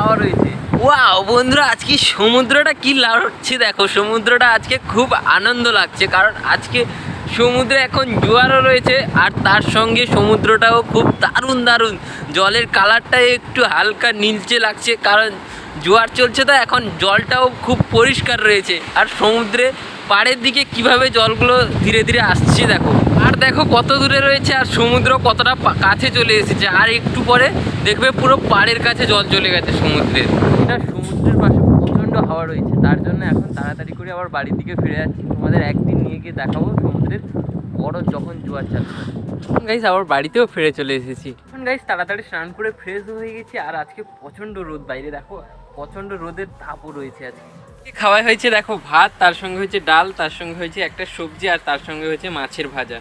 হাওয়া রয়েছে। ওয়াও, বন্ধুরা, আজকে সমুদ্রটা কি লাগছে দেখো। সমুদ্রটা আজকে খুব আনন্দ লাগছে, কারণ আজকে সমুদ্রে এখন জোয়ারও রয়েছে আর তার সঙ্গে সমুদ্রটাও খুব দারুণ দারুণ। জলের কালারটা একটু হালকা নীলচে লাগছে কারণ জোয়ার চলছে তো এখন জলটাও খুব পরিষ্কার রয়েছে। আর সমুদ্রে পাড়ের দিকে কীভাবে জলগুলো ধীরে ধীরে আসছে দেখো। আর দেখো কত দূরে রয়েছে আর সমুদ্র কতটা কাছে চলে এসেছে। আর একটু পরে দেখবে পুরো পাড়ের কাছে জল চলে গেছে সমুদ্রের। এটা সমুদ্রের পাশে প্রচণ্ড হাওয়া রয়েছে। তার জন্য এখন তাড়াতাড়ি করে আবার বাড়ির দিকে ফিরে যাচ্ছি। তোমাদের একদিন নিয়ে গিয়ে দেখাবো সমুদ্রের বড় যখন জোয়ার চাচ্ছে গাইস আবার বাড়িতেও ফিরে চলে এসেছি। এখন গাইস তাড়াতাড়ি স্নান করে ফ্রেশ হয়ে গেছি আর আজকে প্রচণ্ড রোদ বাইরে, দেখো? প্রচণ্ড রোদের তাপও রয়েছে আজকে। খাওয়া হয়েছে দেখো? ভাত, তার সঙ্গে হয়েছে ডাল, তার সঙ্গে হয়েছে একটা সবজি আর তার সঙ্গে হয়েছে মাছের ভাজা।